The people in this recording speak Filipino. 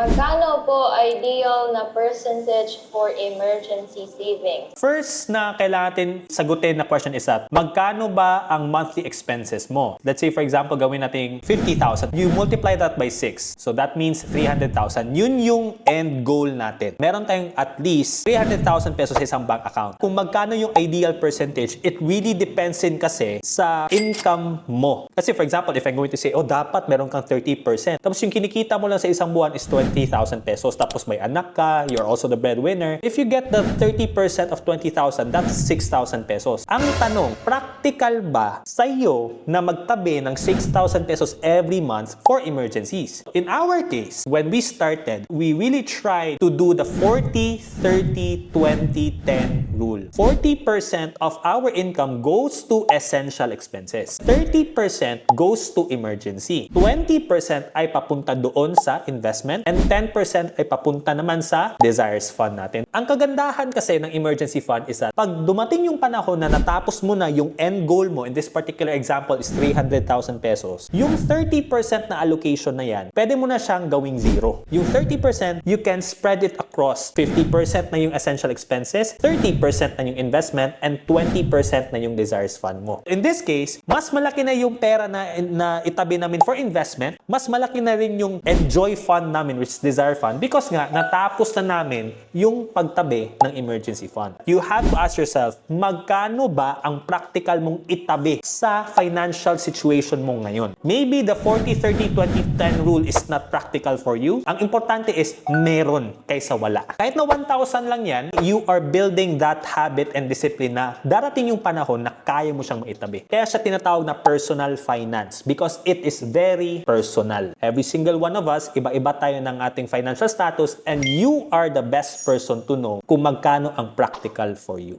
Kano Po ideal na percentage for emergency savings? First na kailangan natin sagutin na question is that, magkano ba ang monthly expenses mo? Let's say, for example, gawin natin 50,000. You multiply that by 6. So that means 300,000. Yun yung end goal natin. Meron tayong at least 300,000 pesos sa isang bank account. Kung magkano yung ideal percentage, it really depends din kasi sa income mo. Kasi for example, if I'm going to say, oh, dapat meron kang 30%. Tapos yung kinikita mo lang sa isang buwan is 20,000 pesos. Tapos may anak ka, you're also the breadwinner. If you get the 30% of 20,000, that's 6,000 pesos. Ang tanong, practical ba sa iyo na magtabi ng 6,000 pesos every month for emergencies? In our case, when we started, we really tried to do the 40, 30, 20, 10 rule. 40% of our income goes to essential expenses. 30% goes to emergency. 20% ay papunta doon sa investment and 10% ay papunta naman sa desires fund natin. Ang kagandahan kasi ng emergency fund is that pag dumating yung panahon na natapos mo na yung end goal mo, in this particular example is 300,000 pesos, yung 30% na allocation na yan, pwede mo na siyang gawing zero. Yung 30%, you can spread it across 50% na yung essential expenses, 30% na yung investment, and 20% na yung desires fund mo. In this case, mas malaki na yung pera na, na itabi namin for investment, mas malaki na rin yung enjoy fund namin, which is desire fund, because nga, natapos na namin yung pagtabi ng emergency fund. You have to ask yourself, magkano ba ang practical mong itabi sa financial situation mo ngayon? Maybe the 40, 30, 20, 10 rule is not practical for you. Ang importante is meron kaysa wala. Kahit na 1,000 lang yan, you are building that habit and discipline na darating yung panahon na kaya mo siyang maitabi. Kaya siya tinatawag na personal finance because it is very personal. Every single one of us, iba-iba tayo ng ating financial status and you are the best person to know kung magkano ang practical for you.